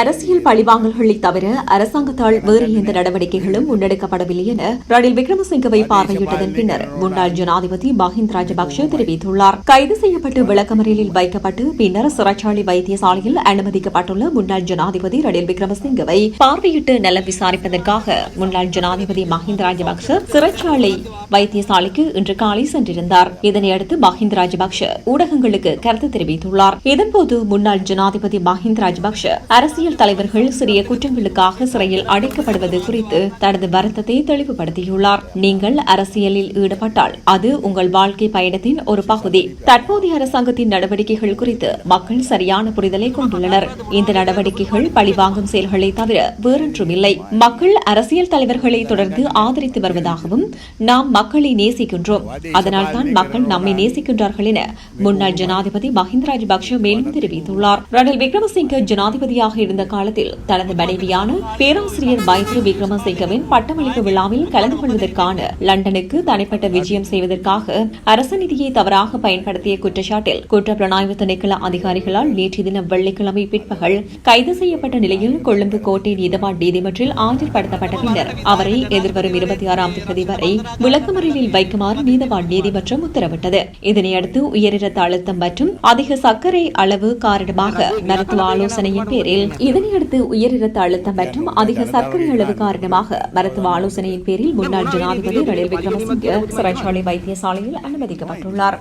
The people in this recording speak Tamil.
அரசியல் பழிவாங்கல்களை தவிர அரசாங்கத்தால் வேறு எந்த நடவடிக்கைகளும் முன்னெடுக்கப்படவில்லை என ரணில் விக்ரமசிங்கவை பார்வையிட்டதன் பின்னர் முன்னாள் ஜனாதிபதி மஹிந்த் ராஜபக்ஷ தெரிவித்துள்ளார். கைது செய்யப்பட்டு விளக்கமறியலில் வைக்கப்பட்டு பின்னர் சிறைச்சாலை வைத்தியசாலையில் அனுமதிக்கப்பட்டுள்ள முன்னாள் ஜனாதிபதி ரணில் விக்ரமசிங்கவை பார்வையிட்டு நலம் விசாரிப்பதற்காக முன்னாள் ஜனாதிபதி மஹிந்த் ராஜபக்ஷ சிறைச்சாலை வைத்தியசாலைக்கு இன்று காலை சென்றிருந்தார். இதனையடுத்து மஹிந்த் ராஜபக்ஷ ஊடகங்களுக்கு கருத்து தெரிவித்துள்ளார். இதன்போது முன்னாள் ஜனாதிபதி மஹிந்த் ராஜபக்ஷ அரசியல் தலைவர்கள் சிறிய குற்றங்களுக்காக சிறையில் அடைக்கப்படுவது குறித்து தனது வருத்தத்தை தெளிவுபடுத்தியுள்ளார். நீங்கள் அரசியலில் ஈடுபட்டால் அது உங்கள் வாழ்க்கை பயணத்தின் ஒரு பகுதி. தற்போதைய அரசாங்கத்தின் நடவடிக்கைகள் குறித்து மக்கள் சரியான புரிதலை கொண்டுள்ளனர். இந்த நடவடிக்கைகள் பழிவாங்கும் செயல்களை தவிர வேறொன்றும் இல்லை மக்கள் அரசியல் தலைவர்களை தொடர்ந்து ஆதரித்து வருவதாகவும் நாம் மக்களை நேசிக்கின்றோம். அதனால் தான் மக்கள் நம்மை நேசிக்கின்றார்கள் என முன்னாள் ஜனாதிபதி மஹிந்த ராஜபக்ஷ மேலும் தெரிவித்துள்ளார். ரணில் விக்ரமசிங்க ஜனாதிபதியாக இருந்த காலத்தில் தனது மனைவியான பேராசிரியர் மைத்ரி விக்ரமசிங்கவின் பட்டமளிப்பு விழாவில் கலந்து கொள்வதற்கான லண்டனுக்கு தனிப்பட்ட விஜயம் செய்வதற்காக அரசு நிதியை தவறாக பயன்படுத்திய குற்றச்சாட்டில் குற்றப்புலனாய்வு திணைக்கள அதிகாரிகளால் நேற்று தினம் வெள்ளிக்கிழமை பிற்பகல் கைது செய்யப்பட்ட நிலையில் கொழும்பு கோட்டை நீதவான் நீதிமன்றில் ஆஜர்படுத்தப்பட்ட பின்னர் அவரை எதிர்வரும் இருபத்தி ஆறாம் தேதி வரை விளக்கமறியலில் வைக்குமாறு நீதவான் நீதிமன்றம் உத்தரவிட்டது. இதனையடுத்து உயரிட இரத்த அழுத்தம் மற்றும் அதிக சர்க்கரை அளவு காரணமாக மருத்துவ ஆலோசனையின் பேரில் இதனையடுத்து உயர் இரத்த அழுத்தம் மற்றும் அதிக சர்க்கரை அளவு காரணமாக மருத்துவ ஆலோசனையின் பேரில் முன்னாள் ஜனாதிபதி ரணில் விக்ரமசிங்கே சிறைச்சாலை வைத்தியசாலையில் அனுமதிக்கப்பட்டுள்ளார்.